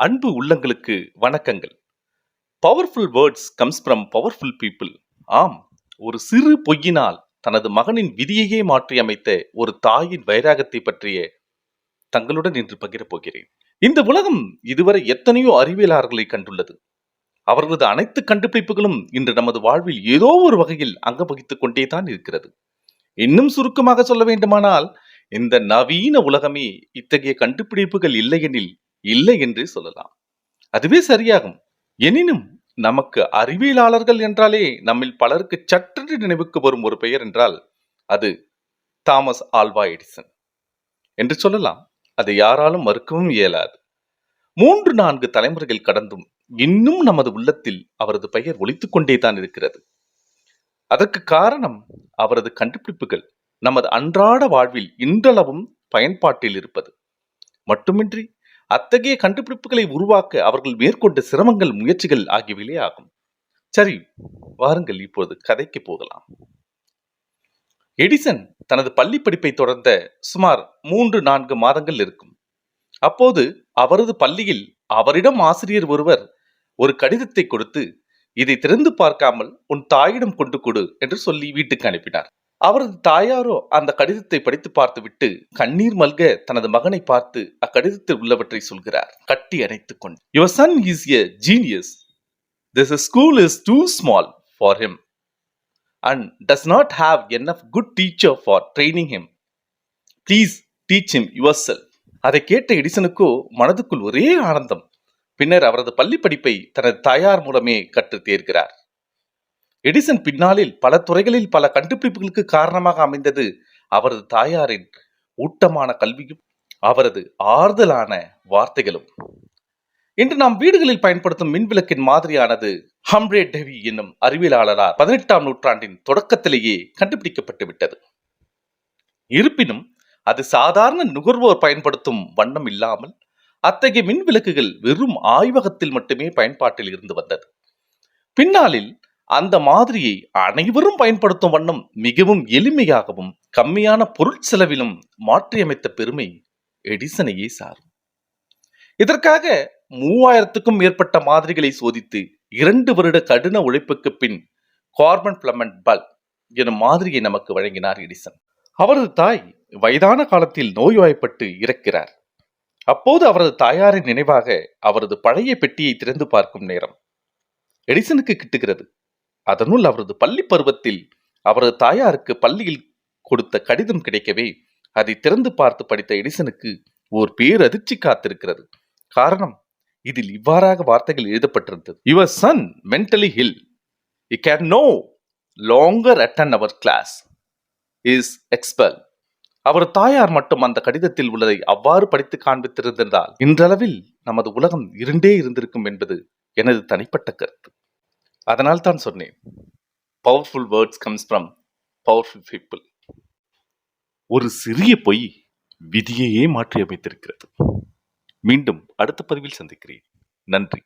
அன்பு உள்ளங்களுக்கு வணக்கங்கள். Powerful words comes from powerful people ஆம் ஒரு சிறு பொய்யினால் தனது மகனின் விதியையே மாற்றி அமைத்த ஒரு தாயின் வைராகத்தை பற்றிய தங்களுடன் இன்று பகிரப் போகிறேன். இந்த உலகம் இதுவரை எத்தனையோ அறிவியலாளர்களை கண்டுள்ளது. அவர்களது அனைத்து கண்டுபிடிப்புகளும் இன்று நமது வாழ்வில் ஏதோ ஒரு வகையில் அங்கம் வகித்துக் கொண்டே தான் இருக்கிறது. இன்னும் சுருக்கமாக சொல்ல வேண்டுமானால் இந்த நவீன உலகமே இத்தகைய கண்டுபிடிப்புகள் இல்லையெனில் இல்லை என்றே சொல்லலாம். அதுவே சரியாகும். எனினும் நமக்கு அறிவியலாளர்கள் என்றாலே நம்மில் பலருக்கு சற்றென்று நினைவுக்கு வரும் ஒரு பெயர் என்றால் அது தாமஸ் ஆல்வா எடிசன். என்று சொல்லலாம். அதை யாராலும் மறுக்கவும் இயலாது. மூன்று நான்கு தலைமுறைகள் கடந்தும் இன்னும் நமது உள்ளத்தில் அவரது பெயர் ஒழித்துக்கொண்டே தான் இருக்கிறது. அதற்கு காரணம் அவரது கண்டுபிடிப்புகள் நமது அன்றாட வாழ்வில் இன்றளவும் பயன்பாட்டில் இருப்பது. மட்டுமின்றி அத்தகைய கண்டுபிடிப்புகளை உருவாக்க அவர்கள் மேற்கொண்ட சிரமங்கள் முயற்சிகள் ஆகியவையே ஆகும். சரி வாருங்கள் இப்போது கதைக்கு போகலாம். எடிசன் தனது பள்ளி படிப்பை தொடர்ந்த சுமார் மூன்று நான்கு மாதங்கள் இருக்கும். அப்போது அவரது பள்ளியில் அவரிடம் ஆசிரியர் ஒருவர் ஒரு கடிதத்தை கொடுத்து இதை திறந்து பார்க்காமல் உன் தாயிடம் கொண்டு கொடு என்று சொல்லி வீட்டுக்கு அனுப்பினார். அவரது தாயாரோ அந்த கடிதத்தை படித்து பார்த்துவிட்டு கண்ணீர் மல்க தனது மகனை பார்த்து அக்கடிதத்தில் உள்ளவற்றை சொல்கிறார். கட்டி அணைத்துக் கொண்டு. Your son is a genius this school is too small for him and does not have enough good teacher for training him please teach him yourself அதை கேட்ட எடிசனுக்கோ மனதுக்குள் ஒரே ஆனந்தம். பின்னர் அவரது பள்ளி படிப்பை தனது தாயார் மூலமே கற்று தேர்கிறார். எடிசன் பின்னாளில் பல துறைகளில் பல கண்டுபிடிப்புகளுக்கு காரணமாக அமைந்தது அவரது தாயாரின் ஊட்டமான கல்வியும் அவரது ஆறுதலான வார்த்தைகளும். இன்று நாம் வீடுகளில் பயன்படுத்தும் மின்விளக்கின் மாதிரியானது ஹம்ரே டெவி என்னும் அறிவியலாளரால் பதினெட்டாம் நூற்றாண்டின் தொடக்கத்திலேயே கண்டுபிடிக்கப்பட்டு விட்டது. இருப்பினும் அது சாதாரண நுகர்வோர் பயன்படுத்தும் வண்ணம் இல்லாமல் அத்தகைய மின்விளக்குகள் வெறும் ஆய்வகத்தில் மட்டுமே பயன்பாட்டில் இருந்து வந்தது. பின்னாளில் அந்த மாதிரியை அனைவரும் பயன்படுத்தும் வண்ணம் மிகவும் எளிமையாகவும் கம்மியான பொருட்செலவிலும் மாற்றியமைத்த பெருமை எடிசனையே சாரும் இதற்காக மூவாயிரத்துக்கும் மேற்பட்ட மாதிரிகளை சோதித்து இரண்டு வருட கடின உழைப்புக்கு பின் கார்பன் பிளமெண்ட் பல்ப் எனும் மாதிரியை நமக்கு வழங்கினார் எடிசன். அவரது தாய் வயதான காலத்தில் நோய்வாய்ப்பட்டு இறக்கிறார். அப்போது அவரது தாயாரின் நினைவாக அவரது பழைய பெட்டியை திறந்து பார்க்கும் நேரம் எடிசனுக்கு கிட்டுகிறது. அதனுள் அவரது பள்ளி பருவத்தில் அவரது தாயாருக்கு பள்ளியில் கொடுத்த கடிதம் கிடைக்கவே அதை திறந்து பார்த்து படித்த எடிசனுக்கு ஓர் பேரதிர்ச்சி காத்திருக்கிறது. காரணம் இதில் இவ்வாறாக வார்த்தைகள் எழுதப்பட்டிருந்தது. Your son mentally ill he can no longer attend our class is expel அவர் தாயார் மட்டும் அந்த கடிதத்தில் உள்ளதை அவ்வாறு படித்து காண்பித்திருந்திருந்தால் இன்றளவில் நமது உலகம் இருண்டே இருந்திருக்கும் என்பது எனது தனிப்பட்ட கருத்து. அதனால் தான் சொன்னேன். Powerful words comes from powerful people ஒரு சிறிய பொய் விதியையே மாற்றி அமைத்திருக்கிறது மீண்டும் அடுத்த பதிவில் சந்திக்கிறேன். நன்றி.